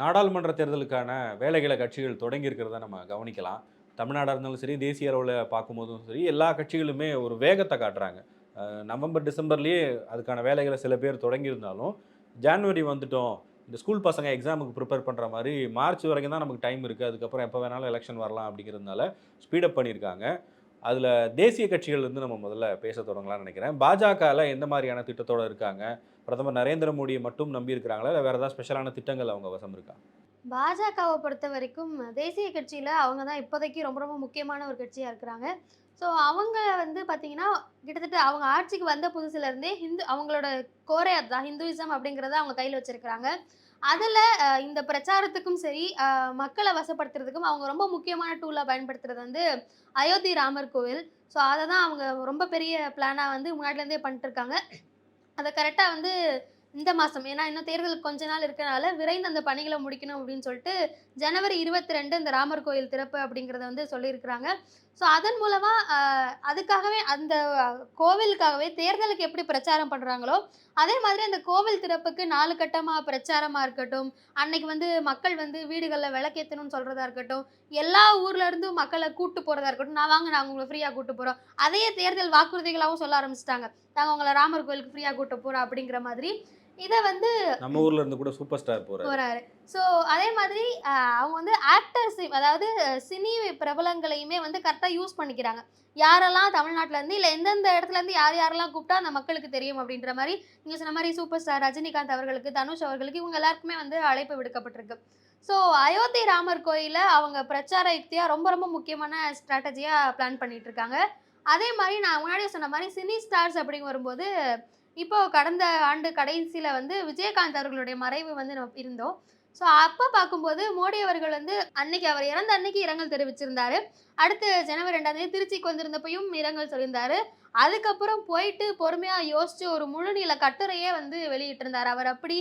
நாடாளுமன்ற தேர்தலுக்கான வேலைகளை கட்சிகள் தொடங்கி இருக்கிறத நம்ம கவனிக்கலாம். தமிழ்நாடாக இருந்தாலும் சரி தேசிய அளவில் பார்க்கும்போதும் சரி எல்லா கட்சிகளுமே ஒரு வேகத்தை காட்டுறாங்க. நவம்பர் டிசம்பர்லேயே அதுக்கான வேலைகளை சில பேர் தொடங்கியிருந்தாலும் ஜான்வரி வந்துட்டோம் இந்த ஸ்கூல் பசங்க எக்ஸாமுக்கு ப்ரிப்பேர் பண்ணுற மாதிரி மார்ச் வரைக்கும் தான் நமக்கு டைம் இருக்குது அதுக்கப்புறம் எப்போ வேணாலும் எலெக்ஷன் வரலாம் அப்படிங்கிறதுனால ஸ்பீடப் பண்ணியிருக்காங்க. அதில் தேசிய கட்சிகள் வந்து நம்ம முதல்ல பேச தொடங்கலாம்னு நினைக்கிறேன். பாஜகவில் எந்த மாதிரியான திட்டத்தோடு இருக்காங்க? பிரதமர் நரேந்திர மோடியை மட்டும் நம்பி இருக்கிறாங்களா? இல்லை வேறு ஏதாவது ஸ்பெஷலான திட்டங்கள் அவங்க வசம் இருக்கா? பாஜகவை பொறுத்த வரைக்கும் தேசிய கட்சியில் அவங்க தான் இப்போதைக்கு ரொம்ப ரொம்ப முக்கியமான ஒரு கட்சியாக இருக்கிறாங்க. ஸோ அவங்க வந்து பார்த்தீங்கன்னா கிட்டத்தட்ட அவங்க ஆட்சிக்கு வந்த புதுசுலேருந்தே ஹிந்து அவங்களோட கோரே அதுதான் ஹிந்துவிசம் அப்படிங்கிறத அவங்க கையில் வச்சுருக்கிறாங்க. அதில் இந்த பிரச்சாரத்துக்கும் சரி மக்களை வசப்படுத்துறதுக்கும் அவங்க ரொம்ப முக்கியமான டூலாக பயன்படுத்துறது வந்து அயோத்தி ராமர் கோவில். ஸோ அதை தான் அவங்க ரொம்ப பெரிய பிளானாக வந்து முன்னாடிலேருந்தே பண்ணிட்டுருக்காங்க அதை கரெக்டாக வந்து இந்த மாதம் ஏன்னா இன்னும் தேர்தலுக்கு கொஞ்ச நாள் இருக்கனால விரைந்து அந்த பணிகளை முடிக்கணும் அப்படின்னு சொல்லிட்டு ஜனவரி இருபத்தி ரெண்டு இந்த ராமர் கோயில் திறப்பு அப்படிங்கிறத வந்து சொல்லியிருக்கிறாங்க. ஸோ அதன் மூலமாக அதுக்காகவே அந்த கோவிலுக்காகவே தேர்தலுக்கு எப்படி பிரச்சாரம் பண்ணுறாங்களோ அதே மாதிரி அந்த கோவில் திறப்புக்கு நாலு கட்டமாக பிரச்சாரமாக இருக்கட்டும் அன்னைக்கு வந்து மக்கள் வந்து வீடுகளில் விளக்கேற்றணும்னு சொல்கிறதா இருக்கட்டும் எல்லா ஊர்ல இருந்தும் மக்களை கூட்டு போகிறதா இருக்கட்டும் நான் வாங்க நாங்கள் உங்களை ஃப்ரீயாக கூட்டு போகிறோம் அதையே தேர்தல் வாக்குறுதிகளாகவும் சொல்ல ஆரம்பிச்சிட்டாங்க. நாங்கள் உங்களை ராமர் கோயிலுக்கு ஃப்ரீயாக கூட்டு போகிறோம் அப்படிங்கிற மாதிரி இதை வந்து நம்ம ஊர்ல இருந்து கூட சூப்பர் ஸ்டார் போறாரு. ஸோ அதே மாதிரி அவங்க வந்து ஆக்டர்ஸ் அதாவது சினி பிரபலங்களையுமே வந்து கரெக்டாக யூஸ் பண்ணிக்கிறாங்க. யாரெல்லாம் தமிழ்நாட்டிலேருந்து இல்லை எந்தெந்த இடத்துலேருந்து யார் யாரெல்லாம் கூப்பிட்டா அந்த மக்களுக்கு தெரியும் அப்படின்ற மாதிரி நீங்கள் சொன்ன மாதிரி சூப்பர் ஸ்டார் ரஜினிகாந்த் அவர்களுக்கு தனுஷ் அவர்களுக்கு இவங்க எல்லாருக்குமே வந்து அழைப்பு விடுக்கப்பட்டிருக்கு. ஸோ அயோத்தி ராமர் கோயிலில் அவங்க பிரச்சார யுக்தியாக ரொம்ப ரொம்ப முக்கியமான ஸ்ட்ராட்டஜியாக பிளான் பண்ணிட்டு இருக்காங்க அதே மாதிரி நான் முன்னாடியே சொன்ன மாதிரி சினி ஸ்டார்ஸ் அப்படிங்க வரும்போது இப்போ கடந்த ஆண்டு கடைசியில் வந்து விஜயகாந்த் அவர்களுடைய மறைவு வந்து நம்ம இருந்தோம். ஸோ அப்போ பார்க்கும்போது மோடி அவர்கள் வந்து அன்னைக்கு அவர் இறந்த அன்னைக்கு இரங்கல் தெரிவிச்சிருந்தாரு. அடுத்து ஜனவரி ரெண்டாம் தேதி திருச்சிக்கு வந்திருந்தப்பையும் இரங்கல் சொல்லியிருந்தாரு. அதுக்கப்புறம் போயிட்டு பொறுமையாக யோசிச்சு ஒரு முழுநீள கட்டுரையே வந்து வெளியிட்டிருந்தார். அவர் அப்படி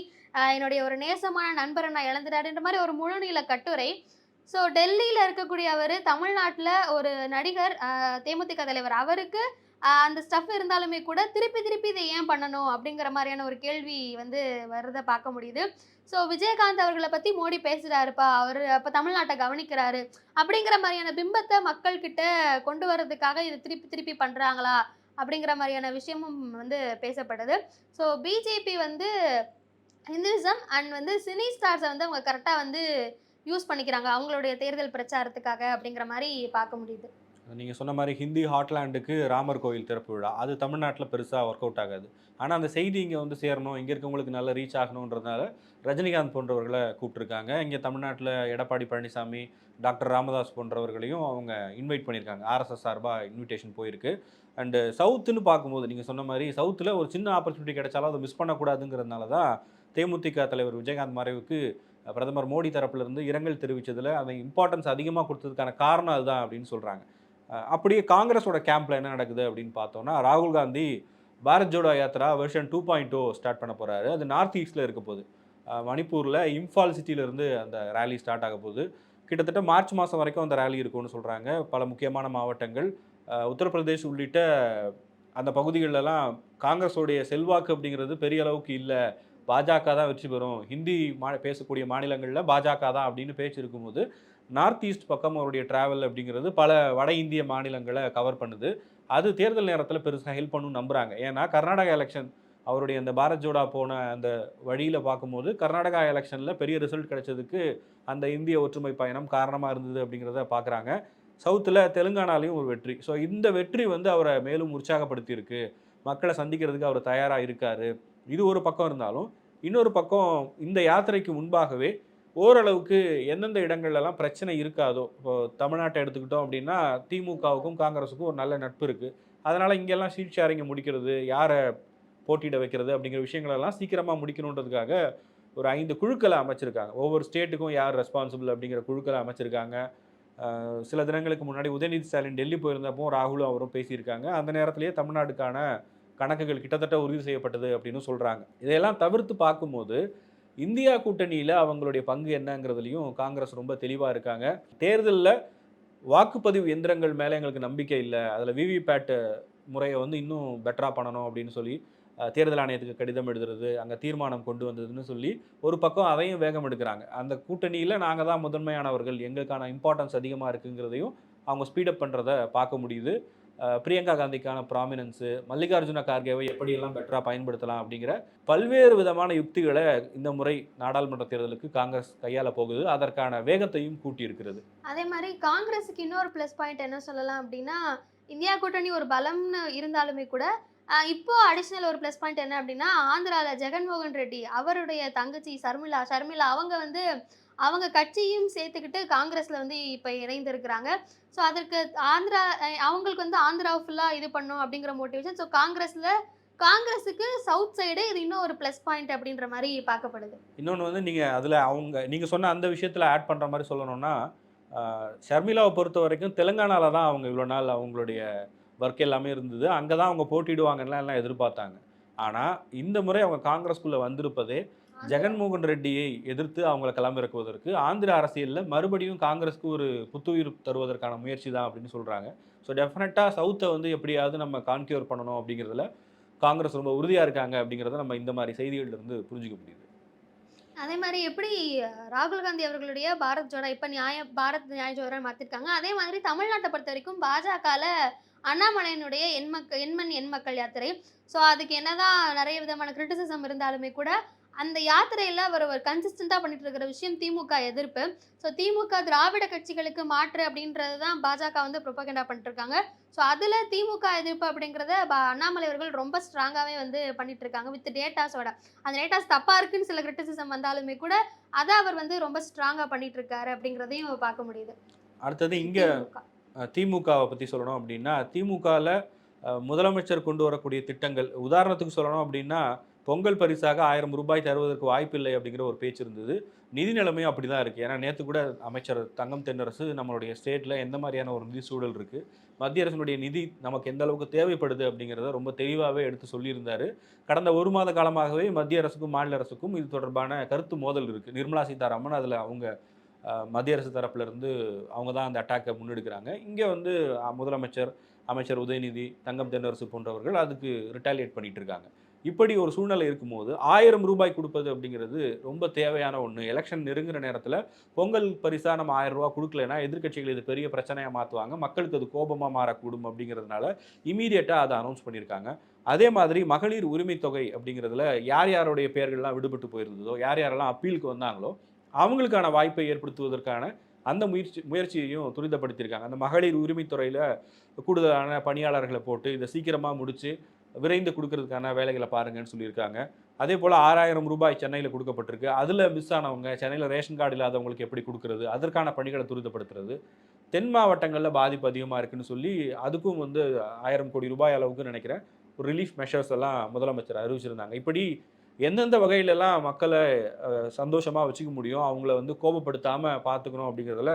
என்னுடைய ஒரு நேசமான நண்பரை நான் இழந்துட்டாருன்ற மாதிரி ஒரு முழுநீள கட்டுரை ஸோ டெல்லியில் இருக்கக்கூடிய அவர் தமிழ்நாட்டில் ஒரு நடிகர் தேமுதிக தலைவர். அவருக்கு அந்த ஸ்டஃப் இருந்தாலுமே கூட திருப்பி திருப்பி இதை ஏன் பண்ணணும் அப்படிங்கிற மாதிரியான ஒரு கேள்வி வந்து வர்றதை பார்க்க முடியுது. ஸோ விஜயகாந்த் அவர்களை பற்றி மோடி பேசுகிறாருப்பா அவர் அப்போ தமிழ்நாட்டை கவனிக்கிறாரு. அப்படிங்கிற மாதிரியான பிம்பத்தை மக்கள்கிட்ட கொண்டு வர்றதுக்காக இதை திருப்பி திருப்பி பண்ணுறாங்களா அப்படிங்கிற மாதிரியான விஷயமும் வந்து பேசப்படுது. ஸோ பிஜேபி வந்து ஹிந்துவிசம் அண்ட் வந்து சினி ஸ்டார்ஸை வந்து அவங்க கரெக்டாக வந்து யூஸ் பண்ணிக்கிறாங்க. அவங்களுடைய தேர்தல் பிரச்சாரத்துக்காக அப்படிங்கிற மாதிரி பார்க்க முடியுது. நீங்கள் சொன்ன மாதிரி ஹிந்தி ஹாட்லாண்டுக்கு ராமர் கோயில் திறப்பு விழா. அது தமிழ்நாட்டில் பெருசாக ஒர்க் அவுட் ஆகாது. ஆனால் அந்த செய்தி இங்கே வந்து சேரணும். இங்கே இருக்கவங்களுக்கு நல்லா ரீச் ஆகணுன்றதுனால ரஜினிகாந்த் போன்றவர்களை கூப்பிட்ருக்காங்க இங்கே தமிழ்நாட்டில் எடப்பாடி பழனிசாமி டாக்டர் ராமதாஸ் போன்றவர்களையும் அவங்க இன்வைட் பண்ணியிருக்காங்க. ஆர்எஸ்எஸ் சார்பாக இன்விடேஷன் போயிருக்கு. அண்டு சவுத்துன்னு பார்க்கும்போது நீங்கள் சொன்ன மாதிரி சவுத்தில் ஒரு சின்ன ஆப்பர்ச்சுனிட்டி கிடைச்சாலும் அதை மிஸ் பண்ணக்கூடாதுங்கிறதுனால தான் தேமுதிக தலைவர் விஜயகாந்த் மறைவுக்கு பிரதமர் மோடி தரப்பிலிருந்து இரங்கல் தெரிவித்ததில் அந்த இம்பார்ட்டன்ஸ் அதிகமாக கொடுத்ததுக்கான காரணம் அதுதான் அப்படின்னு சொல்கிறாங்க அப்படியே காங்கிரஸோட கேம்பில் என்ன நடக்குது அப்படின்னு பார்த்தோம்னா ராகுல் Gandhi Bharat Jodo Yatra version two point two start பண்ண போறாரு. அது நார்த் ஈஸ்ட்டில் இருக்க போகுது. மணிப்பூரில் இம்ஃபால் சிட்டியிலேருந்து அந்த ரேலி ஸ்டார்ட் ஆக போகுது. கிட்டத்தட்ட மார்ச் மாதம் வரைக்கும் அந்த ரேலி இருக்கும்னு சொல்கிறாங்க பல முக்கியமான மாவட்டங்கள் உத்தரப்பிரதேஷ் உள்ளிட்ட அந்த பகுதிகளெல்லாம் காங்கிரஸோடைய செல்வாக்கு அப்படிங்கிறது பெரிய அளவுக்கு இல்லை. பாஜக தான் வெற்றி பெறும். ஹிந்தி மா பேசக்கூடிய மாநிலங்களில் பாஜக தான் அப்படின்னு பேச்சு இருக்கும்போது நார்த் ஈஸ்ட் பக்கம் அவருடைய ட்ராவல் அப்படிங்கிறது பல வட இந்திய மாநிலங்களை கவர் பண்ணுது. அது தேர்தல் நேரத்தில் பெருசாக ஹெல்ப் பண்ணும் நம்புகிறாங்க ஏன்னா கர்நாடகா எலெக்ஷன் அவருடைய அந்த பாரத் ஜோடா போன அந்த வழியில் பார்க்கும்போது கர்நாடகா எலெக்ஷனில் பெரிய ரிசல்ட் கிடைச்சதுக்கு அந்த இந்திய ஒற்றுமை பயணம் காரணமாக இருந்தது அப்படிங்கிறத பார்க்குறாங்க. சவுத்தில் தெலுங்கானாலையும் ஒரு வெற்றி. ஸோ இந்த வெற்றி வந்து அவரை மேலும் உற்சாகப்படுத்தியிருக்கு. மக்களை சந்திக்கிறதுக்கு அவர் தயாராக இருக்காரு. இது ஒரு பக்கம் இருந்தாலும் இன்னொரு பக்கம் இந்த யாத்திரைக்கு முன்பாகவே ஓரளவுக்கு எந்தெந்த இடங்கள்லாம் பிரச்சனை இருக்காதோ இப்போ தமிழ்நாட்டை எடுத்துக்கிட்டோம் அப்படின்னா திமுகவுக்கும் காங்கிரஸுக்கும் ஒரு நல்ல நட்பு இருக்குது அதனால் இங்கெல்லாம் சீட் ஷேரிங்கை முடிக்கிறது யாரை போட்டியிட வைக்கிறது அப்படிங்கிற விஷயங்களெல்லாம் சீக்கிரமாக முடிக்கணுன்றதுக்காக ஒரு ஐந்து குழுக்களை அமைச்சிருக்காங்க. ஒவ்வொரு ஸ்டேட்டுக்கும் யார் ரெஸ்பான்சிபிள் அப்படிங்கிற குழுக்களை அமைச்சிருக்காங்க. சில தினங்களுக்கு முன்னாடி உதயநிதி ஸ்டாலின் டெல்லி போயிருந்தப்போ ராகுலும் அவரும் பேசியிருக்காங்க. அந்த நேரத்திலேயே தமிழ்நாட்டுக்கான கணக்குகள் கிட்டத்தட்ட உறுதி செய்யப்பட்டது அப்படின்னு சொல்கிறாங்க இதையெல்லாம் தவிர்த்து பார்க்கும்போது இந்தியா கூட்டணியில் அவங்களுடைய பங்கு என்னங்கிறதுலையும் காங்கிரஸ் ரொம்ப தெளிவாக இருக்காங்க. தேர்தலில் வாக்குப்பதிவு எந்திரங்கள் மேலே எங்களுக்கு நம்பிக்கை இல்லை. அதில் விவிபேட்டு முறையை வந்து இன்னும் பெட்டராக பண்ணணும் அப்படின்னு சொல்லி தேர்தல் ஆணையத்துக்கு கடிதம் எழுதுறது அங்கே தீர்மானம் கொண்டு வந்ததுன்னு சொல்லி ஒரு பக்கம் அதையும் வேகம் எடுக்கிறாங்க. அந்த கூட்டணியில் நாங்கள் தான் முதன்மையானவர்கள் எங்களுக்கான இம்பார்ட்டன்ஸ் அதிகமாக இருக்குங்கிறதையும் அவங்க ஸ்பீடப் பண்ணுறத பார்க்க முடியுது. பிரியங்கா காந்திக்கான ப்ராமினன்ஸு மல்லிகார்ஜுன கார்கேவை எப்படியெல்லாம் பெட்டராக பயன்படுத்தலாம் அப்படிங்கிற பல்வேறு விதமான யுக்திகளை இந்த முறை நாடாளுமன்ற தேர்தலுக்கு காங்கிரஸ் கையாள போகுது. அதற்கான வேகத்தையும் கூட்டியிருக்கிறது. அதே மாதிரி காங்கிரஸுக்கு இன்னொரு ப்ளஸ் பாயிண்ட் என்ன சொல்லலாம் அப்படின்னா இந்தியா கூட்டணி ஒரு பலம்னு இருந்தாலுமே கூட இப்போ அடிஷ்னல் ஒரு ப்ளஸ் பாயிண்ட் என்ன அப்படின்னா ஆந்திராவில் ஜெகன்மோகன் ரெட்டி அவருடைய தங்கச்சி சர்மிளா ஷர்மிளா அவங்க வந்து அவங்க கட்சியும் சேர்த்துக்கிட்டு காங்கிரஸில் வந்து இப்போ இணைந்திருக்கிறாங்க. ஸோ அதற்கு ஆந்திரா அவங்களுக்கு வந்து ஆந்திரா ஃபுல்லாக இது பண்ணும் அப்படிங்கிற மோட்டிவேஷன் ஸோ காங்கிரஸில் காங்கிரஸுக்கு சவுத் சைடு இது இன்னும் ஒரு ப்ளஸ் பாயிண்ட் அப்படின்ற மாதிரி பார்க்கப்படுது. இன்னொன்று வந்து நீங்கள் அதில் அவங்க நீங்கள் சொன்ன அந்த விஷயத்தில் ஆட் பண்ணுற மாதிரி சொல்லணும்னா ஷர்மிலாவை ஷர்மிளாவை பொறுத்த வரைக்கும் தெலுங்கானால தான் அவங்க இவ்வளோ நாள் அவங்களுடைய ஒர்க் எல்லாமே இருந்தது. அங்கே தான் அவங்க போட்டியிடுவாங்கலாம் எல்லாம் எதிர்பார்த்தாங்க. ஆனால் இந்த முறை அவங்க காங்கிரஸ்குள்ளே வந்திருப்பதே ஜெகன்மோகன் ரெட்டியை எதிர்த்து அவங்கள களமிறக்குவதற்கு ஆந்திர அரசியலில் மறுபடியும் காங்கிரஸ்க்கு ஒரு புத்துயிர் தருவதற்கான முயற்சி தான் அப்படின்னு சொல்கிறாங்க ஸோ டெஃபினட்டாக சவுத்தை வந்து எப்படியாவது நம்ம கான்கியூர் பண்ணணும் அப்படிங்கிறதுல காங்கிரஸ் ரொம்ப உறுதியாக இருக்காங்க அப்படிங்கிறத நம்ம இந்த மாதிரி செய்திகள்ல இருந்து புரிஞ்சுக்க முடியுது. அதே மாதிரி எப்படி ராகுல் காந்தி அவர்களுடைய பாரத் ஜோடா இப்போ நியாய பாரத் நியாய ஜோடா மாற்றிருக்காங்க அதே மாதிரி தமிழ்நாட்டை பொறுத்த வரைக்கும் பாஜகவில் அண்ணாமலையினுடைய எண்மக்க எண்மண் எண் மக்கள் யாத்திரை. ஸோ அதுக்கு என்னதான் நிறைய விதமான கிரிட்டிசிசம் இருந்தாலுமே கூட அந்த யாத்திரையில் அவர் ஒரு கன்சிஸ்டண்ட்டாக பண்ணிட்டு இருக்கிற விஷயம் திமுக எதிர்ப்பு. ஸோ திமுக திராவிட கட்சிகளுக்கு மாற்று அப்படின்றது தான் பாஜக வந்து ப்ரொபகண்டா பண்ணிட்டு இருக்காங்க ஸோ அதில் திமுக எதிர்ப்பு அப்படிங்கிறத அண்ணாமலை அவர்கள் ரொம்ப ஸ்ட்ராங்காகவே வந்து பண்ணிட்டு இருக்காங்க வித் டேட்டாஸோட அந்த டேட்டாஸ் தப்பா இருக்குன்னு சில கிரிட்டிசிசம் வந்தாலுமே கூட அதை அவர் வந்து ரொம்ப ஸ்ட்ராங்கா பண்ணிட்டு இருக்காரு அப்படிங்கிறதையும் பார்க்க முடியுது. அடுத்தது இங்கே திமுக. திமுகவை பற்றி சொல்லணும் அப்படின்னா திமுகவில் முதலமைச்சர் கொண்டு வரக்கூடிய திட்டங்கள் உதாரணத்துக்கு சொல்லணும் அப்படின்னா பொங்கல் பரிசாக ஆயிரம் ரூபாய் தருவதற்கு வாய்ப்பில்லை அப்படிங்கிற ஒரு பேச்சு இருந்தது. நிதி நிலைமையும் அப்படி தான் இருக்குது ஏன்னா நேற்று கூட அமைச்சர் தங்கம் தென்னரசு நம்மளுடைய ஸ்டேட்டில் எந்த மாதிரியான ஒரு நிதி சூழல் இருக்குது மத்திய அரசினுடைய நிதி நமக்கு எந்த அளவுக்கு தேவைப்படுது அப்படிங்கிறத ரொம்ப தெளிவாகவே எடுத்து சொல்லியிருந்தார். கடந்த ஒரு மாத காலமாகவே மத்திய அரசுக்கும் மாநில அரசுக்கும் இது தொடர்பான கருத்து மோதல் இருக்குது நிர்மலா சீதாராமன் அதில் அவங்க மத்திய அரசு தரப்புலேருந்து அவங்க தான் அந்த அட்டாக்கை முன்னெடுக்கிறாங்க. இங்கே வந்து முதலமைச்சர் அமைச்சர் உதயநிதி தங்கம் தென்னரசு போன்றவர்கள் அதுக்கு ரிட்டாலியேட் பண்ணிகிட்டு இருக்காங்க. இப்படி ஒரு சூழ்நிலை இருக்கும்போது ஆயிரம் ரூபாய் கொடுப்பது அப்படிங்கிறது ரொம்ப தேவையான ஒன்று எலெக்ஷன் நெருங்குற நேரத்தில் பொங்கல் பரிசாக நம்ம ஆயிரம் ரூபா கொடுக்கலனா எதிர்கட்சிகள் இது பெரிய பிரச்சனையாக மாற்றுவாங்க மக்களுக்கு அது கோபமாக மாறக்கூடும் அப்படிங்கிறதுனால இமீடியட்டாக அதை அனௌன்ஸ் பண்ணியிருக்காங்க அதே மாதிரி மகளிர் உரிமை தொகை அப்படிங்கிறதுல யார் யாருடைய பெயர்கள்லாம் விடுபட்டு போயிருந்ததோ யார் யாரெல்லாம் அப்பீலுக்கு வந்தாங்களோ அவங்களுக்கான வாய்ப்பை ஏற்படுத்துவதற்கான அந்த முயற்சி முயற்சியையும் துரிதப்படுத்தியிருக்காங்க. அந்த மகளிர் உரிமைத்துறையில் கூடுதலான பணியாளர்களை போட்டு இதை சீக்கிரமாக முடித்து விரைந்து கொடுக்கறதுக்கான வேலைகளை பாருங்கன்னு சொல்லியிருக்காங்க. அதே போல் ஆறாயிரம் ரூபாய் சென்னையில் கொடுக்கப்பட்டிருக்கு. அதில் மிஸ் ஆனவங்க சென்னையில் ரேஷன் கார்டு இல்லாதவங்களுக்கு எப்படி கொடுக்கறது அதற்கான பணிகளை துரிதப்படுத்துறது தென் மாவட்டங்களில் பாதிப்பு அதிகமாக இருக்குன்னு சொல்லி அதுக்கும் வந்து ஆயிரம் கோடி ரூபாய் அளவுக்கு நினைக்கிறேன். ஒரு ரிலீஃப் மெஷர்ஸ் எல்லாம் முதலமைச்சர் அறிவிச்சிருந்தாங்க. இப்படி எந்தெந்த வகையிலெல்லாம் மக்களை சந்தோஷமாக வச்சுக்க முடியும் அவங்கள வந்து கோபப்படுத்தாமல் பார்த்துக்கணும் அப்படிங்கிறதுல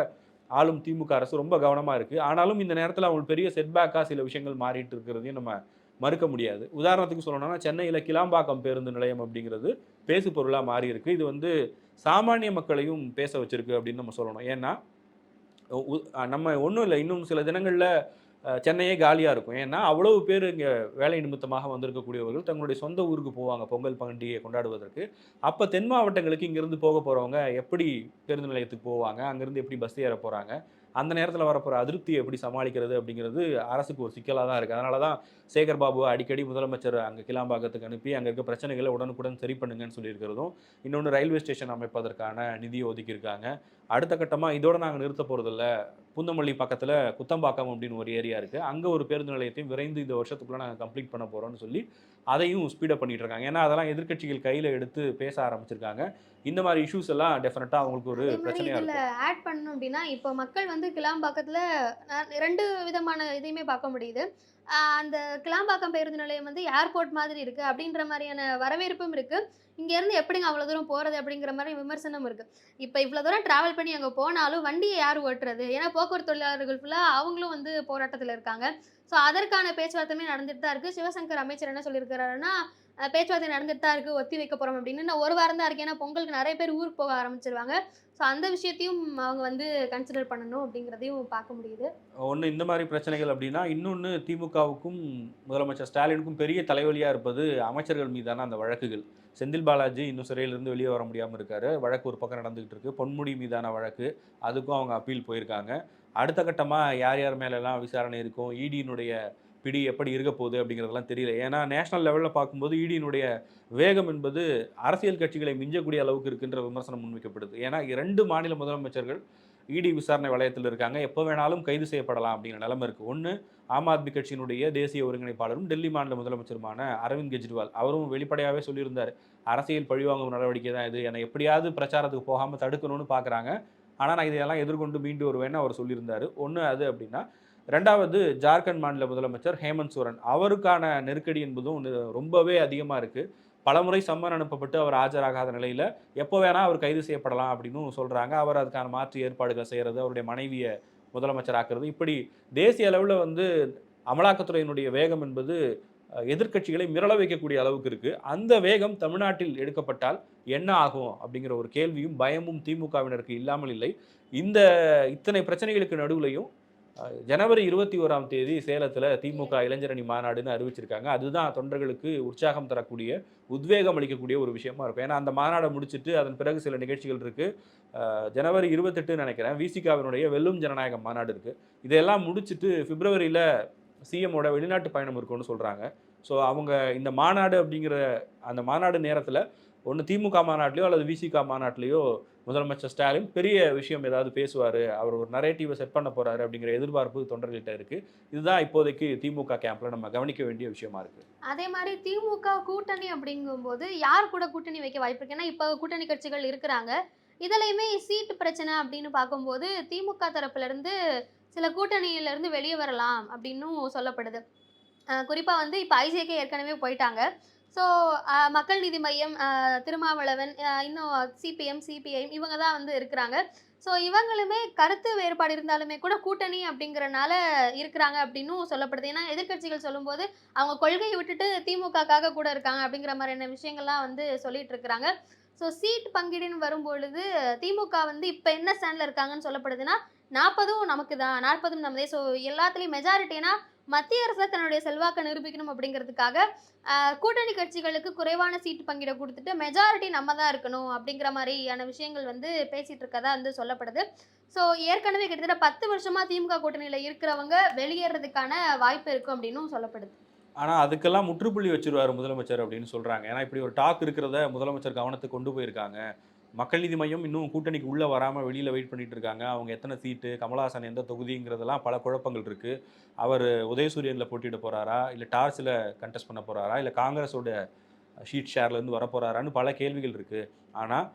ஆளும் திமுக அரசு ரொம்ப கவனமாக இருக்குது ஆனாலும் இந்த நேரத்தில் அவங்களுக்கு பெரிய செட்பேக்காக சில விஷயங்கள் மாறிட்டு இருக்கிறதையும் நம்ம மறுக்க முடியாது. உதாரணத்துக்கு சொல்லணும்னா சென்னையில் கிளாம்பாக்கம் பேருந்து நிலையம் அப்படிங்கிறது பேசு பொருளாக மாறி இது வந்து சாமானிய மக்களையும் பேச வச்சிருக்கு அப்படின்னு நம்ம சொல்லணும். ஏன்னா நம்ம ஒன்றும் இல்லை. இன்னும் சில தினங்களில் சென்னையே காலியாக இருக்கும். ஏன்னா அவ்வளவு பேர் இங்கே வேலை நிமித்தமாக வந்திருக்கக்கூடியவர்கள் தங்களுடைய சொந்த ஊருக்கு போவாங்க பொங்கல் பண்டிகையை கொண்டாடுவதற்கு. அப்போ தென் மாவட்டங்களுக்கு இங்கேருந்து போக போகிறவங்க எப்படி பேருந்து நிலையத்துக்கு போவாங்க? அங்கேருந்து எப்படி பஸ் ஏற போகிறாங்க அந்த நேரத்தில் வரப்போகிற அதிருப்தியை எப்படி சமாளிக்கிறது அப்படிங்கிறது அரசுக்கு ஒரு சிக்கலாக தான் இருக்குது அதனால தான் சேகர் பாபு அடிக்கடி முதலமைச்சர் அங்கே கிளாம்பாக்கத்துக்கு அனுப்பி அங்கே இருக்க பிரச்சனைகளை உடனுக்குடன் சரி பண்ணுங்கன்னு சொல்லியிருக்கிறதும் இன்னொன்று ரயில்வே ஸ்டேஷன் அமைப்பதற்கான நிதியை ஒதுக்கியிருக்காங்க. அடுத்த கட்டமாக இதோடு நாங்கள் நிறுத்த போகிறதில்ல புந்தமல்லி பக்கத்தில் குத்தம்பாக்கம் அப்படின்னு ஒரு ஏரியா இருக்குது அங்கே ஒரு பேருந்து நிலையத்தையும் விரைந்து இந்த வருஷத்துக்குள்ளே நாங்கள் கம்ப்ளீட் பண்ண போகிறோம்னு சொல்லி அதையும் ஸ்பீடப் பண்ணிட்டு இருக்காங்க ஏன்னா அதெல்லாம் எதிர்க்கட்சிகள் கையில் எடுத்து பேச ஆரம்பிச்சிருக்காங்க. இந்த மாதிரி இஷ்யூஸ் எல்லாம் டெஃபினட்டாக அவங்களுக்கு ஒரு பிரச்சனையாக இருக்கும். ஆட் பண்ணணும் அப்படின்னா இப்போ மக்கள் வந்து கிளாம்பாக்கத்துல ரெண்டு விதமான இதையுமே பார்க்க முடியுது. அந்த கிளாம்பாக்கம் பேருந்து நிலையம் வந்து ஏர்போர்ட் மாதிரி இருக்குது அப்படின்ற மாதிரியான வரவேற்பும் இருக்குது இங்கேருந்து எப்படிங்க அவ்வளோ தூரம் போகிறது அப்படிங்கிற மாதிரி விமர்சனம் இருக்குது இப்போ இவ்வளோ தூரம் ட்ராவல் பண்ணி அங்கே போனாலும் வண்டியை யார் ஓட்டுறது? ஏன்னா போக்குவரத்து தொழிலாளர்கள் ஃபுல்லாக அவங்களும் வந்து போராட்டத்தில் இருக்காங்க. ஸோ அதற்கான பேச்சுவார்த்தையுமே நடந்துட்டு தான் இருக்குது சிவசங்கர் அமைச்சர் என்ன சொல்லியிருக்கிறாருன்னா பேச்சுவார்த்தை நடந்துட்டு தான் இருக்குது ஒத்தி வைக்க போகிறோம் அப்படின்னு. நான் ஒரு வாரம் தான் இருக்கேன். ஏன்னா பொங்கலுக்கு நிறைய பேர் ஊருக்கு போக ஆரம்பிச்சிருவாங்க. ஸோ அந்த விஷயத்தையும் அவங்க வந்து கன்சிடர் பண்ணணும் அப்படிங்கிறதையும் பார்க்க முடியுது. ஒன்று இந்த மாதிரி பிரச்சனைகள் அப்படின்னா இன்னொன்று திமுகவுக்கும் முதலமைச்சர் ஸ்டாலினுக்கும் பெரிய தலைவலியாக இருப்பது அமைச்சர்கள் மீதான அந்த வழக்குகள். செந்தில் பாலாஜி இன்னும் சிறையிலிருந்து வெளியே வர முடியாமல் இருக்காரு. வழக்கு ஒரு பக்கம் நடந்துகிட்டு இருக்கு. பொன்முடி மீதான வழக்கு அதுக்கும் அவங்க அப்பீல் போயிருக்காங்க. அடுத்த கட்டமாக யார் யார் மேலெல்லாம் விசாரணை இருக்கும்? இடியினுடைய பிடி எப்படி இருக்க போகுது அப்படிங்கிறதெல்லாம் தெரியல. ஏன்னா நேஷனல் லெவலில் பார்க்கும்போது இடியினுடைய வேகம் என்பது அரசியல் கட்சிகளை மிஞ்சக்கூடிய அளவுக்கு இருக்கின்ற விமர்சனம் முன்வைக்கப்படுது. ஏன்னா இரண்டு மாநில முதலமைச்சர்கள் இடி விசாரணை வளையத்தில் இருக்காங்க. எப்போ வேணாலும் கைது செய்யப்படலாம் அப்படிங்கிற நிலைமை இருக்குது ஒன்று ஆம் ஆத்மி கட்சியினுடைய தேசிய ஒருங்கிணைப்பாளரும் டெல்லி மாநில முதலமைச்சருமான அரவிந்த் கெஜ்ரிவால். அவரும் வெளிப்படையாகவே சொல்லியிருந்தார். அரசியல் பழிவாங்கும் நடவடிக்கை தான் இது. என்னை எப்படியாவது பிரச்சாரத்துக்கு போகாமல் தடுக்கணும்னு பார்க்குறாங்க ஆனால் நான் இதையெல்லாம் எதிர்கொண்டு மீண்டு வருவேன்னு அவர் சொல்லியிருந்தார். ஒன்று அது அப்படின்னா ரெண்டாவது ஜார்க்கண்ட் மாநில முதலமைச்சர் ஹேமந்த் சோரன். அவருக்கான நெருக்கடி என்பதும் ரொம்பவே அதிகமாக இருக்குது பலமுறை சம்மன் அனுப்பப்பட்டு அவர் ஆஜராகாத நிலையில் எப்போ வேணால் அவர் கைது செய்யப்படலாம் அப்படின்னு சொல்கிறாங்க அவர் அதுக்கான மாற்று ஏற்பாடுகள் செய்கிறது அவருடைய மனைவியை முதலமைச்சர் ஆக்குறது இப்படி தேசிய அளவில் வந்து அமலாக்கத்துறையினுடைய வேகம் என்பது எதிர்கட்சிகளை எதிர்க்கட்சிகளை மிரள வைக்கக்கூடிய அளவுக்கு இருக்குது அந்த வேகம் தமிழ்நாட்டில் எடுக்கப்பட்டால் என்ன ஆகும் அப்படிங்கிற ஒரு கேள்வியும் பயமும் திமுகவினருக்கு இல்லாமல் இல்லை. இந்த இத்தனை பிரச்சனைகளுக்கு நடுவுலையும் ஜனவரி இருபத்தி ஓராம் தேதி சேலத்தில் திமுக இளைஞரணி மாநாடுன்னு அறிவிச்சிருக்காங்க. அதுதான் தொண்டர்களுக்கு உற்சாகம் தரக்கூடிய உத்வேகம் அளிக்கக்கூடிய ஒரு விஷயமா இருக்கும். ஏன்னா அந்த மாநாடை முடிச்சிட்டு அதன் பிறகு சில நிகழ்ச்சிகள் இருக்குது ஜனவரி இருபத்தெட்டு நினைக்கிறேன். விசிகாவினுடைய வெல்லும் ஜனநாயகம் மாநாடு இருக்குது இதெல்லாம் முடிச்சுட்டு பிப்ரவரியில் சிஎம்மோட வெளிநாட்டு பயணம் இருக்கும்னு சொல்கிறாங்க ஸோ அவங்க இந்த மாநாடு அப்படிங்கிற அந்த மாநாடு நேரத்தில் ஒன்று திமுக மாநாட்டிலையோ அல்லது விசிகா மாநாட்டிலையோ முதலமைச்சர் ஸ்டாலின் பெரிய விஷயம் ஏதாவது பேசுவார் அவர் ஒரு நரேட்டிவை செட் பண்ண போகிறாரு அப்படிங்கிற எதிர்பார்ப்பு தொண்டர்கள்ட்ட இருக்குது இதுதான் இப்போதைக்கு திமுக கேம்பில் நம்ம கவனிக்க வேண்டிய விஷயமா இருக்குது அதே மாதிரி திமுக கூட்டணி அப்படிங்கும்போது யார் கூட கூட்டணி வைக்க வாய்ப்பு இருக்கு? ஏன்னா இப்போ கூட்டணி கட்சிகள் இருக்கிறாங்க. இதுலையுமே சீட்டு பிரச்சனை அப்படின்னு பார்க்கும்போது திமுக தரப்புலேருந்து சில கூட்டணியிலேருந்து வெளியே வரலாம் அப்படின்னும் சொல்லப்படுது. குறிப்பாக வந்து இப்போ ஐசிஏகே ஏற்கனவே போயிட்டாங்க. ஸோ மக்கள் நீதி மையம் திருமாவளவன் இன்னும் சிபிஎம் சிபிஐ இவங்க தான் வந்து இருக்கிறாங்க. ஸோ இவங்களுமே கருத்து வேறுபாடு இருந்தாலுமே கூட கூட்டணி அப்படிங்கிறனால இருக்கிறாங்க அப்படின்னும் சொல்லப்படுது. ஏன்னா எதிர்க்கட்சிகள் சொல்லும்போது அவங்க கொள்கையை விட்டுட்டு திமுகக்காக கூட இருக்காங்க அப்படிங்கிற மாதிரியான விஷயங்கள்லாம் வந்து சொல்லிட்டு இருக்கிறாங்க. ஸோ சீட் பங்கீடுன்னு வரும்பொழுது திமுக வந்து இப்போ என்ன ஸ்டாண்டில் இருக்காங்கன்னு சொல்லப்படுதுன்னா நாற்பதும் நமக்கு தான் நாற்பதும் நமதே ஸோ எல்லாத்துலேயும் மெஜாரிட்டினா மத்திய அரசு தன்னுடைய செல்வாக்கை நிரூபிக்கணும் அப்படிங்கிறதுக்காக கூட்டணி கட்சிகளுக்கு குறைவான சீட்டு பங்கீடை கொடுத்துட்டு மெஜாரிட்டி நம்ம தான் இருக்கணும் அப்படிங்கிற மாதிரியான விஷயங்கள் வந்து பேசிட்டு இருக்கதா வந்து சொல்லப்படுது. ஸோ ஏற்கனவே கிட்டத்தட்ட பத்து வருஷமா திமுக கூட்டணியில் இருக்கிறவங்க வெளியேறதுக்கான வாய்ப்பு இருக்கும் அப்படின்னும் சொல்லப்படுது. ஆனால் அதுக்கெல்லாம் முற்றுப்புள்ளி வச்சிருவார் முதலமைச்சர் அப்படின்னு சொல்கிறாங்க ஏன்னா இப்படி ஒரு டாக் இருக்கிறத முதலமைச்சர் கவனத்துக்கு கொண்டு போயிருக்காங்க. மக்கள் நீதி மையம் இன்னும் கூட்டணிக்கு உள்ளே வராமல் வெளியில் வெயிட் பண்ணிட்டு இருக்காங்க. அவங்க எத்தனை சீட்டு கமலஹாசன் எந்த தொகுதிங்கிறதெல்லாம் பல குழப்பங்கள் இருக்குது அவர் உதயசூரியனில் போட்டியிட போகிறாரா இல்லை டார்ஸில் கண்டெஸ்ட் பண்ண போகிறாரா இல்லை காங்கிரஸோட ஷீட் ஷேர்லேருந்து வர பல கேள்விகள் இருக்குது ஆனால்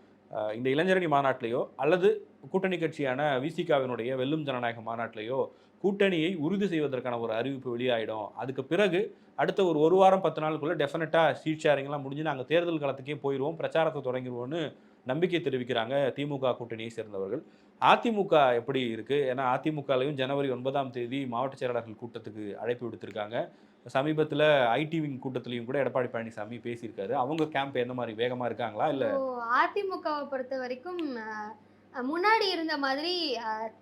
இந்த இளைஞரணி மாநாட்டிலேயோ அல்லது கூட்டணி கட்சியான விசிகாவினுடைய வெல்லும் ஜனநாயக மாநாட்டிலேயோ கூட்டணியை உறுதி செய்வதற்கான ஒரு அறிவிப்பு வெளியாகிடும் அதுக்கு பிறகு அடுத்த ஒரு ஒரு வாரம் பத்து நாளுக்குள்ளே டெஃபினட்டாக சீட் ஷேரிங்லாம் முடிஞ்சு நாங்கள் தேர்தல் காலத்துக்கே போயிடுவோம் பிரச்சாரத்தை தொடங்கிடுவோம்னு நம்பிக்கை தெரிவிக்கிறாங்க திமுக கூட்டணியை சேர்ந்தவர்கள். அதிமுக எப்படி இருக்கு? ஏன்னா அதிமுகலையும் ஜனவரி ஒன்பதாம் தேதி மாவட்ட செயலாளர்கள் கூட்டத்துக்கு அழைப்பு விடுத்திருக்காங்க. சமீபத்தில் ஐடி விங் கூட்டத்திலையும் கூட எடப்பாடி பழனிசாமி பேசியிருக்காரு. அவங்க கேம்ப் எந்த மாதிரி வேகமாக இருக்காங்களா? இல்லை அதிமுகவை பொறுத்த வரைக்கும் முன்னாடி இருந்த மாதிரி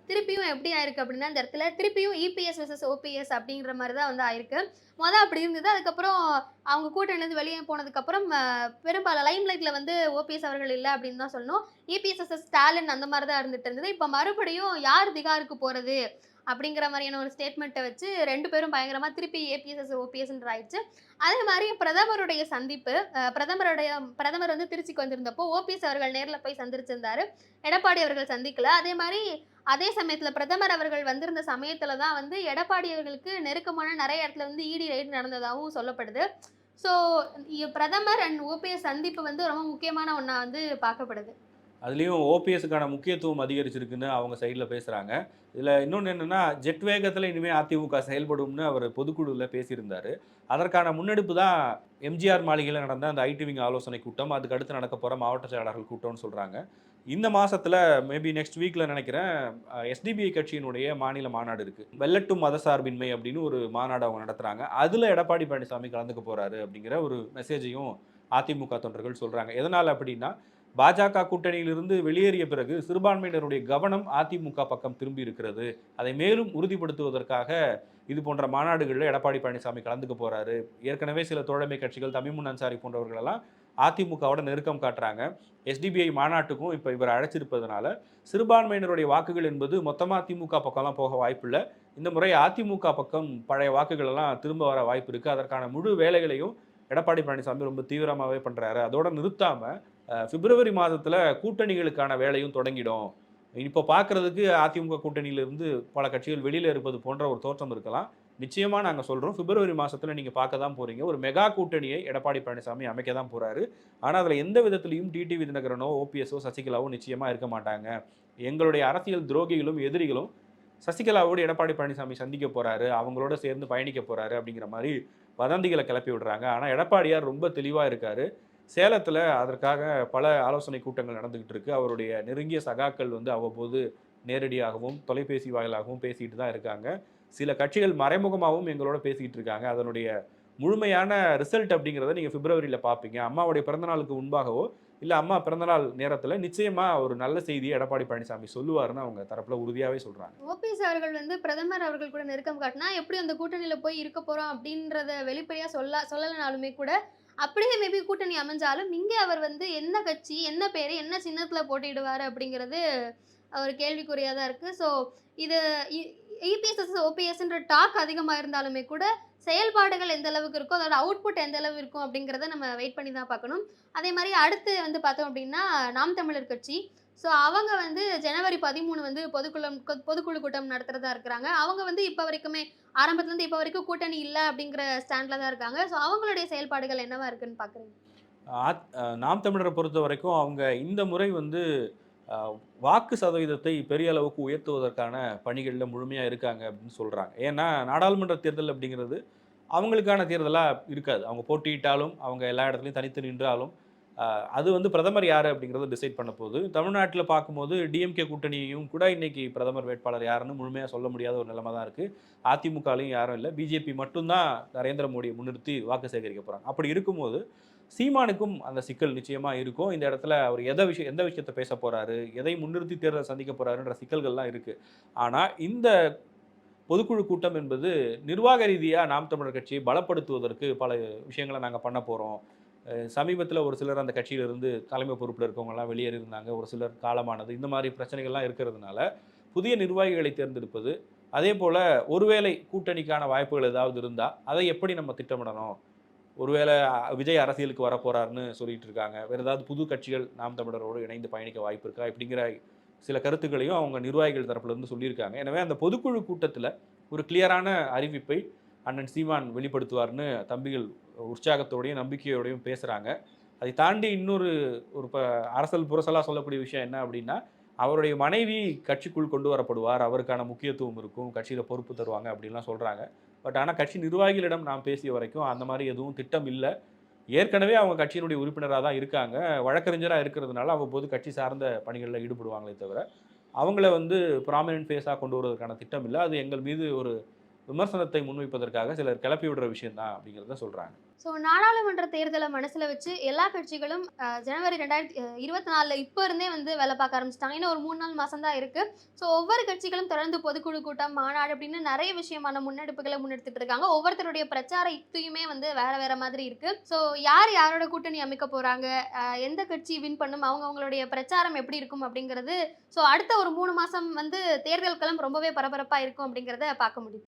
திருப்பியும் எப்படி ஆயிருக்கு அப்படின்னா இந்த இடத்துல திருப்பியும் இபிஎஸ் vs ஓபிஎஸ் அப்படிங்கிற மாதிரி தான் வந்து ஆயிருக்கு. மொதல் அப்படி இருந்தது. அதுக்கப்புறம் அவங்க கூட்டணிலேருந்து வெளியே போனதுக்கப்புறம் பெரும்பாலும் லைம் லைட்டில் வந்து ஓபிஎஸ் அவர்கள் இல்லை அப்படின்னு தான் சொல்லணும். இபிஎஸ் vs ஸ்டாலின் அந்த மாதிரி தான் இருந்துட்டு இருந்தது. இப்போ மறுபடியும் யார் திகாருக்கு போகிறது அப்படிங்கிற மாதிரியான ஒரு ஸ்டேட்மெண்ட்டை வச்சு ரெண்டு பேரும் பயங்கரமாக திருப்பி ஏபிஎஸ்எஸ் ஓபிஎஸ்ன்ற ஆயிடுச்சு. அதே மாதிரி பிரதமருடைய சந்திப்பு பிரதமருடைய பிரதமர் வந்து திருச்சிக்கு வந்திருந்தப்போ ஓபிஎஸ் அவர்கள் நேரில் போய் சந்திச்சிருந்தாரு. எடப்பாடி அவர்கள் சந்திக்கல. அதே மாதிரி அதே சமயத்தில் பிரதமர் அவர்கள் வந்திருந்த சமயத்தில் தான் வந்து எடப்பாடி அவர்களுக்கு நெருக்கமான நிறைய இடத்துல வந்து இடி ரைடு நடந்ததாகவும் சொல்லப்படுது. ஸோ பிரதமர் அண்ட் ஓபிஎஸ் சந்திப்பு வந்து ரொம்ப முக்கியமான ஒன்றா வந்து பார்க்கப்படுது. அதுலேயும் ஓபிஎஸ்க்கான முக்கியத்துவம் அதிகரிச்சிருக்குன்னு அவங்க சைடில் பேசுகிறாங்க இதில் இன்னொன்று என்னென்னா ஜெட் வேகத்தில் இனிமேல் அதிமுக செயல்படும்னு அவர் பொதுக்குழுவில் பேசியிருந்தார். அதற்கான முன்னெடுப்பு தான் எம்ஜிஆர் மாளிகையில் நடந்த அந்த ஐடி விங் ஆலோசனை கூட்டம். அதுக்கு அடுத்து நடக்க போகிற மாவட்ட செயலாளர்கள் கூட்டம்னு சொல்கிறாங்க இந்த மாதத்தில் மேபி நெக்ஸ்ட் வீக்கில் நினைக்கிறேன் எஸ்டிபிஐ கட்சியினுடைய மாநில மாநாடு இருக்குது வெள்ளட்டும் மதசார்பின்மை அப்படின்னு ஒரு மாநாடு அவங்க நடத்துகிறாங்க அதில் எடப்பாடி பழனிசாமி கலந்துக்க போகிறாரு அப்படிங்கிற ஒரு மெசேஜையும் அதிமுக தொண்டர்கள் சொல்கிறாங்க எதனால் அப்படின்னா பாஜக கூட்டணியிலிருந்து வெளியேறிய பிறகு சிறுபான்மையினருடைய கவனம் அதிமுக பக்கம் திரும்பி இருக்கிறது. அதை மேலும் உறுதிப்படுத்துவதற்காக இது போன்ற மாநாடுகளில் எடப்பாடி பழனிசாமி கலந்துக்க போகிறாரு ஏற்கனவே சில தோழமை கட்சிகள் தமிமுன் அன்சாரி போன்றவர்கள் எல்லாம் அதிமுகவோட நெருக்கம் காட்டுறாங்க. எஸ்டிபிஐ மாநாட்டுக்கும் இப்போ இவர் அழைச்சிருப்பதனால சிறுபான்மையினருடைய வாக்குகள் என்பது மொத்தமாக திமுக பக்கம்லாம் போக வாய்ப்பில்லை. இந்த முறை அதிமுக பக்கம் பழைய வாக்குகளெல்லாம் திரும்ப வர வாய்ப்பு இருக்குது அதற்கான முழு வேலைகளையும் எடப்பாடி பழனிசாமி ரொம்ப தீவிரமாகவே பண்ணுறாரு அதோட நிறுத்தாமல் பிப்ரவரி மாதத்தில் கூட்டணிகளுக்கான வேலையும் தொடங்கிடும். இப்போ பார்க்குறதுக்கு அதிமுக கூட்டணியிலிருந்து பல கட்சிகள் வெளியில் இருப்பது போன்ற ஒரு தோற்றம் இருக்கலாம். நிச்சயமாக நாங்கள் சொல்கிறோம் பிப்ரவரி மாதத்தில் நீங்கள் பார்க்க தான் போகிறீங்க ஒரு மெகா கூட்டணியை எடப்பாடி பழனிசாமி அமைக்க தான் போகிறாரு ஆனால் அதில் எந்த விதத்துலையும் டிடி விதிநகரனோ ஓபிஎஸ்ஓ சசிகலாவோ நிச்சயமாக இருக்க மாட்டாங்க. எங்களுடைய அரசியல் துரோகிகளும் எதிரிகளும் சசிகலாவோடு எடப்பாடி பழனிசாமி சந்திக்க போகிறாரு அவங்களோட சேர்ந்து பயணிக்க போகிறாரு அப்படிங்கிற மாதிரி வதந்திகளை கிளப்பி விடுறாங்க. ஆனால் எடப்பாடியார் ரொம்ப தெளிவாக இருக்கார். சேலத்தில் அதற்காக பல ஆலோசனை கூட்டங்கள் நடந்துக்கிட்டு இருக்கு. அவருடைய நெருங்கிய சகாக்கள் வந்து அவ்வப்போது நேரடியாகவும் தொலைபேசி வாயிலாகவும் பேசிகிட்டு தான் இருக்காங்க. சில கட்சிகள் மறைமுகமாகவும் எங்களோட பேசிக்கிட்டு இருக்காங்க. அதனுடைய முழுமையான ரிசல்ட் அப்படிங்கிறத நீங்கள் பிப்ரவரியில் பார்ப்பீங்க அம்மாவுடைய பிறந்தநாளுக்கு முன்பாகவோ இல்லை அம்மா பிறந்தநாள் நேரத்தில் நிச்சயமாக ஒரு நல்ல செய்தியை எடப்பாடி பழனிசாமி சொல்லுவாருன்னு அவங்க தரப்பில் உறுதியாகவே சொல்கிறாங்க ஓபிஎஸ் அவர்கள் வந்து பிரதமர் அவர்கள் கூட நெருக்கம் காட்டினா எப்படி அந்த கூட்டணியில் போய் இருக்க போகிறோம் அப்படின்றத வெளிப்படையாக சொல்ல சொல்லலைனாலுமே கூட அப்படியே மேபி கூட்டணி அமைஞ்சாலும் இங்கே அவர் வந்து என்ன கட்சி என்ன பேர் என்ன சின்னத்தில் போட்டியிடுவார் அப்படிங்கிறது ஒரு கேள்விக்குறியாக தான் இருக்குது ஸோ இது இபிஎஸ்எஸ் ஓபிஎஸ்ன்ற டாக் அதிகமாக இருந்தாலுமே கூட செயல்பாடுகள் எந்த அளவுக்கு இருக்கோ அதோட அவுட்புட் எந்த அளவு இருக்கும் அப்படிங்கிறத நம்ம வெயிட் பண்ணி தான் பார்க்கணும். அதே மாதிரி அடுத்து வந்து பார்த்தோம் அப்படின்னா நாம் தமிழர் கட்சி. ஸோ அவங்க வந்து ஜனவரி பதிமூணு வந்து பொதுக்குழு பொதுக்குழு கூட்டம் நடத்துகிறதா இருக்கிறாங்க. அவங்க வந்து இப்போ வரைக்குமே ஆரம்பத்துலேருந்து இப்போ வரைக்கும் கூட்டணி இல்லை அப்படிங்கிற ஸ்டாண்டில் தான் இருக்காங்க. ஸோ அவங்களுடைய செயல்பாடுகள் என்னவா இருக்குன்னு பார்க்குறீங்க ஆத்- நாம் தமிழரை பொறுத்த வரைக்கும் அவங்க இந்த முறை வந்து வாக்கு சதவீதத்தை பெரிய அளவுக்கு உயர்த்துவதற்கான பணிகளில் முழுமையாக இருக்காங்க அப்படின்னு சொல்கிறாங்க ஏன்னா நாடாளுமன்ற தேர்தல் அப்படிங்கிறது அவங்களுக்கான தேர்தலாக இருக்காது. அவங்க போட்டியிட்டாலும் அவங்க எல்லா இடத்துலையும் தனித்து நின்றாலும் அது வந்து பிரதமர் யார் அப்படிங்கிறத டிசைட் பண்ண போது தமிழ்நாட்டில் பார்க்கும்போது டிஎம்கே கூட்டணியும் கூட இன்னைக்கு பிரதமர் வேட்பாளர் யாருன்னு முழுமையாக சொல்ல முடியாத ஒரு நிலைமை தான் இருக்குது அதிமுகலையும் யாரும் இல்லை. பிஜேபி மட்டும்தான் நரேந்திர மோடியை முன்னிறுத்தி வாக்கு சேகரிக்க போகிறாங்க அப்படி இருக்கும்போது சீமானுக்கும் அந்த சிக்கல் நிச்சயமாக இருக்கும். இந்த இடத்துல அவர் எதை விஷயம் எந்த விஷயத்தை பேச போகிறாரு எதை முன்னிறுத்தி தேர்தலை சந்திக்க போகிறாருன்ற சிக்கல்கள்லாம் இருக்குது ஆனால் இந்த பொதுக்குழு கூட்டம் என்பது நிர்வாக ரீதியாக நாம் தமிழர் கட்சியை பலப்படுத்துவதற்கு பல விஷயங்களை நாங்கள் பண்ண போகிறோம் சமீபத்தில் ஒரு சிலர் அந்த கட்சியிலிருந்து தலைமை பொறுப்பில் இருக்கவங்கலாம் வெளியேறி இருந்தாங்க ஒரு சிலர் காலமானது. இந்த மாதிரி பிரச்சனைகள்லாம் இருக்கிறதுனால புதிய நிர்வாகிகளை தேர்ந்தெடுப்பது அதே போல் ஒருவேளை கூட்டணிக்கான வாய்ப்புகள் ஏதாவது இருந்தால் அதை எப்படி நம்ம திட்டமிடணும்? ஒருவேளை விஜய் அரசியலுக்கு வரப்போகிறாருன்னு சொல்லிட்டு இருக்காங்க. வேறு ஏதாவது புது கட்சிகள் நாம் தமிழரோடு இணைந்து பயணிக்க வாய்ப்பு இருக்கா? இப்படிங்கிற சில கருத்துக்களையும் அவங்க நிர்வாகிகள் தரப்புலேருந்து சொல்லியிருக்காங்க. எனவே அந்த பொதுக்குழு கூட்டத்தில் ஒரு கிளியரான அறிவிப்பை அண்ணன் சீமான் வெளிப்படுத்துவார்னு தம்பிகள் உற்சாகத்தோடையும் நம்பிக்கையோடையும் பேசுகிறாங்க அதை தாண்டி இன்னொரு ஒரு இப்போ அரசல் புரசலாக சொல்லக்கூடிய விஷயம் என்ன அப்படின்னா அவருடைய மனைவி கட்சிக்குள் கொண்டு வரப்படுவார். அவருக்கான முக்கியத்துவம் இருக்கும். கட்சியில் பொறுப்பு தருவாங்க அப்படின்லாம் சொல்கிறாங்க பட் ஆனால் கட்சி நிர்வாகிகளிடம் நாம் பேசிய வரைக்கும் அந்த மாதிரி எதுவும் திட்டம் இல்லை. ஏற்கனவே அவங்க கட்சியினுடைய உறுப்பினராக தான் இருக்காங்க. வழக்கறிஞராக இருக்கிறதுனால அவ்வப்போது கட்சி சார்ந்த பணிகளில் ஈடுபடுவாங்களே தவிர அவங்கள வந்து ப்ராமினன்ட் ஃபேஸாக கொண்டு வருவதற்கான திட்டம் இல்லை. அது எங்கள் மீது ஒரு விமர்சனத்தை முன்வைப்பதற்காக சிலர் கிளப்பி விடுற விஷயம் தான் அப்படிங்கிறத சொல்கிறாங்க ஸோ நாடாளுமன்ற தேர்தலை மனசில் வச்சு எல்லா கட்சிகளும் ஜனவரி ரெண்டாயிரத்தி இருபத்தி நாலில் இப்போ இருந்தே வந்து வேலை பார்க்க ஆரம்பிச்சிட்டாங்க. இன்னும் ஒரு மூணு நாள் மாதம் தான் இருக்குது ஸோ ஒவ்வொரு கட்சிகளும் தொடர்ந்து பொதுக்குழு கூட்டம் மாநாடு அப்படின்னு நிறைய விஷயமான முன்னெடுப்புகளை முன்னெடுத்துட்டு இருக்காங்க. ஒவ்வொருத்தருடைய பிரச்சார யுக்தியுமே வந்து வேற வேற மாதிரி இருக்குது ஸோ யார் யாரோட கூட்டணி அமைக்க போகிறாங்க எந்த கட்சி வின் பண்ணும்? அவங்க அவங்களுடைய பிரச்சாரம் எப்படி இருக்கும் அப்படிங்கிறது ஸோ அடுத்த ஒரு மூணு மாதம் வந்து தேர்தல்களும் ரொம்பவே பரபரப்பாக இருக்கும் அப்படிங்கிறத பார்க்க முடியும்.